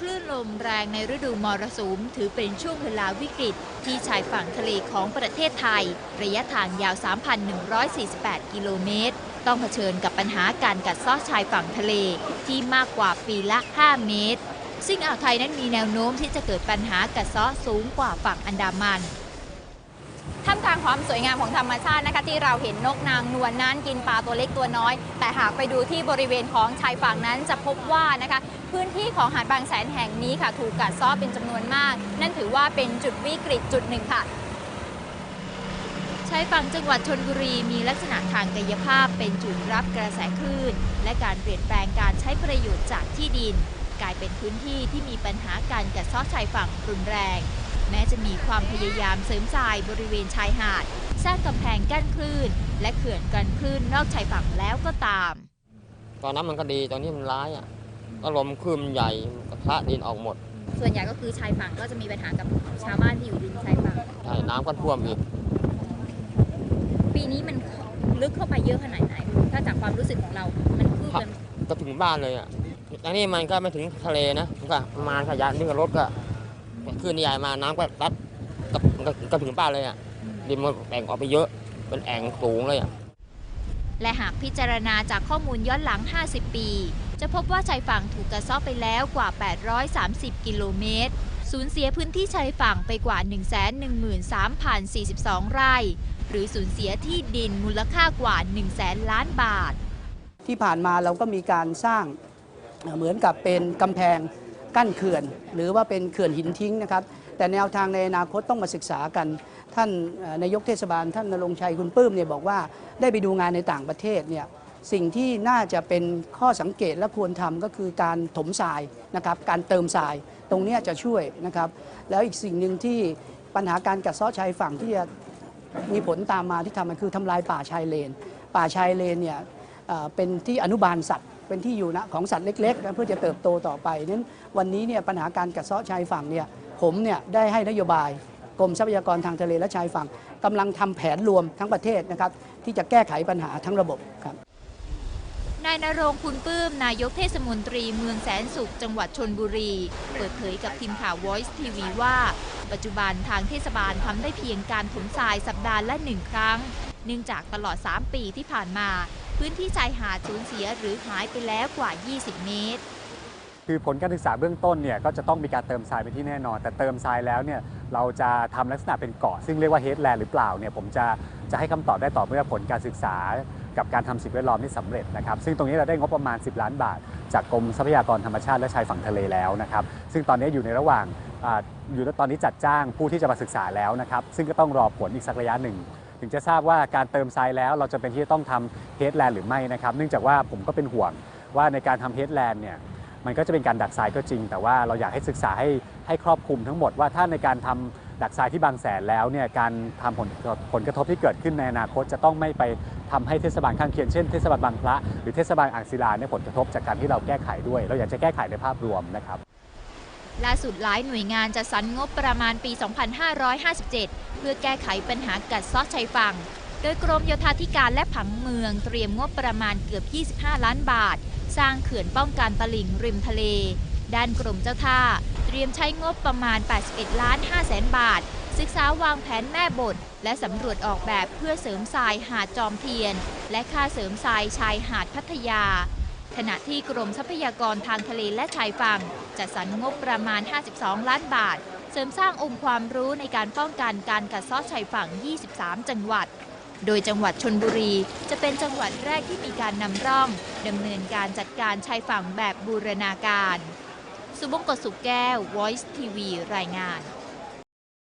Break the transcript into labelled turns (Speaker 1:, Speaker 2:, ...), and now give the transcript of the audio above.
Speaker 1: คลมแรงในฤดูมรสุม ถือเป็นช่วงเวลาวิกฤต ที่ชายฝั่งทะเลของประเทศไทย ระยะทางยาว 3,148 กิโลเมตร ต้องเผชิญกับปัญหาการกัดเซาะชายฝั่งทะเลที่มากกว่าปีละ 5 เมตร ซึ่งอ่าวไทยนั้นมีแนวโน้มที่จะเกิดปัญหากัดเซาะสูงกว่าฝั่งอันดามัน
Speaker 2: ท่ามกลางความสวยงามของธรรมชาตินะคะที่เราเห็นนกนางนวลนั้นกินปลาตัวเล็กตัวน้อย แต่หากไปดูที่บริเวณของชายฝั่งนั้นจะพบว่านะคะพื้นที่ของหาดบางแสนแห่งนี้ค่ะ ถูกกัดเซ้อเป็นจำนวนมาก นั่นถือว่าเป็นจุดวิกฤตจุดหนึ่งค่ะ
Speaker 1: ชายฝั่งจังหวัดชนบุรีมีลักษณะทางกายภาพเป็นจุดรับกระแสคลื่น และการเปลี่ยนแปลงการใช้ประโยชน์จากที่ดิน กลายเป็นพื้นที่ที่มีปัญหาการกัดเซาะชายฝั่งรุนแรง แม้จะมีความพยายามเสริมทรายบริเวณชายหาด สร้างกำแพงกั้นคลื่น และเขื่อนกันคลื่นนอกชายฝั่งแล้วก็ตาม
Speaker 3: ตอนนั้นมันก็ดีตอนนี้มันร้ายอะก็ลมคลื่นมันใหญ่กระทะดินออกหมด
Speaker 2: ส่วนใหญ่ก็คือชายฝั่งก็จะมีปัญหากับชาวบ้านที่อยู่ริมชายฝั่ง
Speaker 3: ใช่น้ำก็ท่วมอีก
Speaker 2: ปีนี้มันลึกเข้าไปเยอะขนาดไหน ถ้าจากความรู้สึกของเรา มันคืบ
Speaker 3: ครับ
Speaker 2: กัน
Speaker 3: ก็ถึงบ้านเลยอะอันนี้มันก็ไม่ถึงทะเลนะมันก็ประมาณขยะนี่ก็รถก็ คลื่นใหญ่มาน้ำก็รัดก็ก็ก็ถึงบ้านเลยอะดินมันแบ่งออกไปเยอะเป็นแอ่งสูงเลยอะ
Speaker 1: และหากพิจารณาจากข้อมูลย้อนหลัง 50 ปี จะพบว่าชายฝั่งถูกกระเซาะไปแล้วกว่า 830 กิโลเมตร สูญเสียพื้นที่ชายฝั่งไปกว่า 113,042 ไร่ หรือสูญเสียที่ดินมูลค่ากว่า1แสนล้านบาท
Speaker 4: ที่ผ่านมาเราก็มีการสร้างเอ่อเหมือนกับเป็นกำแพง กั้นเขื่อน หรือว่าเป็นเขื่อนหินทิ้งนะครับ แต่แนวทางในอนาคตต้องมาศึกษากัน ท่านนายกเทศบาล ท่านนรงชัยคุณปื้มเนี่ยบอกว่าได้ไปดูงานในต่างประเทศเนี่ยสิ่งที่น่าจะเป็นข้อสังเกตและควรทำก็คือการถมทรายนะครับการเติมทรายตรงนี้จะช่วยนะครับ แล้วอีกสิ่งหนึ่งที่ปัญหาการกัดเซาะชายฝั่งที่จะมีผลตามมาที่ทำมันคือทำลายป่าชายเลน ป่าชายเลนเนี่ยเอ่อเป็นที่อนุบาลสัตว์ เป็นที่อยู่นะของสัตว์เล็กๆ เพื่อจะเติบโตต่อไปนั้นวันนี้เนี่ยปัญหาการกัดเซาะชายฝั่งเนี่ยผมเนี่ยได้ให้นโยบายกรมทรัพยากรทางทะเลและชายฝั่งกำลังทำแผนรวมทั้งประเทศนะครับที่จะแก้ไขปัญหาทั้งระบบครับ
Speaker 1: นายนรงคุณปื้ม นายกเทศมนตรีเมืองแสนสุข จังหวัดชนบุรี เปิดเผยกับทีมข่าว Voice TV ว่า ปัจจุบันทางเทศบาลทำได้เพียงการถมทรายสัปดาห์ละหนึ่งครั้ง เนื่องจากตลอด 3 ปีที่ผ่านมา พื้นที่ชายหาดสูญเสียหรือหายไปแล้วกว่า 20 เมตร
Speaker 5: คือผลการศึกษาเบื้องต้นเนี่ยก็จะต้องมีการเติมทรายเป็นที่แน่นอน แต่เติมทรายแล้วเนี่ยเราจะทำลักษณะเป็นเกาะซึ่งเรียกว่าเฮดแลนด์หรือเปล่าเนี่ยผมจะจะให้คำตอบได้ต่อเมื่อผลการศึกษากับการทำสิ่งแวดล้อมนี่สำเร็จนะครับ ซึ่งตรงนี้เราได้งบประมาณ 10 ล้านบาท จากกรมทรัพยากรธรรมชาติและชายฝั่งทะเลแล้วนะครับ ซึ่งตอนนี้อยู่ในระหว่างออยู่ตอนนี้จัดจ้างผู้ที่จะมาศึกษาแล้วนะครับ ซึ่งก็ต้องรอผลอีกสักระยะหนึ่ง ถึงจะทราบว่าการเติมทรายแล้ว เราจะเป็นที่จะต้องทำเฮดแลนด์หรือไม่นะครับ เนื่องจากว่าผมก็เป็นห่วงว่าในการทำเฮดแลนด์เนี่ยมันก็จะเป็นการดักทรายก็จริง แต่ว่าเราอยากให้ศึกษาให้ให้ครอบคลุมทั้งหมดว่าถ้าในการทำดักทรายที่บางแสนแล้วเนี่ยการทำผลผลกระทบที่เกิดขึ้นในอนาคต จะต้องไม่ไปทำให้เทศบาลข้างเคียงเช่นเทศบาลบางพระหรือเทศบาลอ่างศิลาเนี่ยผลกระทบจากการที่เราแก้ไขด้วย เราอยากจะแก้ไขในภาพรวมนะครับ
Speaker 1: ล่าสุดหลายหน่วยงานจะสรรงบประมาณปี 2557 เพื่อแก้ไขปัญหากัดเซาะชายฝั่ง โดยกรมโยธาธิการและผังเมืองเตรียมงบประมาณเกือบ 25 ล้านบาท สร้างเขื่อนป้องกันตลิ่งริมทะเล ด้านกรมเจ้าท่า เตรียมใช้งบประมาณ 81 ล้าน5แสนบาท ศึกษาวางแผนแม่บท และสำรวจออกแบบเพื่อเสริมทรายหาดจอมเทียน และค่าเสริมทรายชายหาดพัทยา ขณะที่กรมทรัพยากรทางทะเลและชายฝั่งจัดสรรงบประมาณ 52 ล้านบาท เสริมสร้างองค์ความรู้ในการป้องกันการกัดเซาะชายฝั่ง 23 จังหวัด โดยจังหวัดชนบุรีจะเป็นจังหวัดแรกที่มีการนำร่องดำเนินการจัดการชายฝั่งแบบบูรณาการ สุบงกตสุขแก้ว Voice TV รายงาน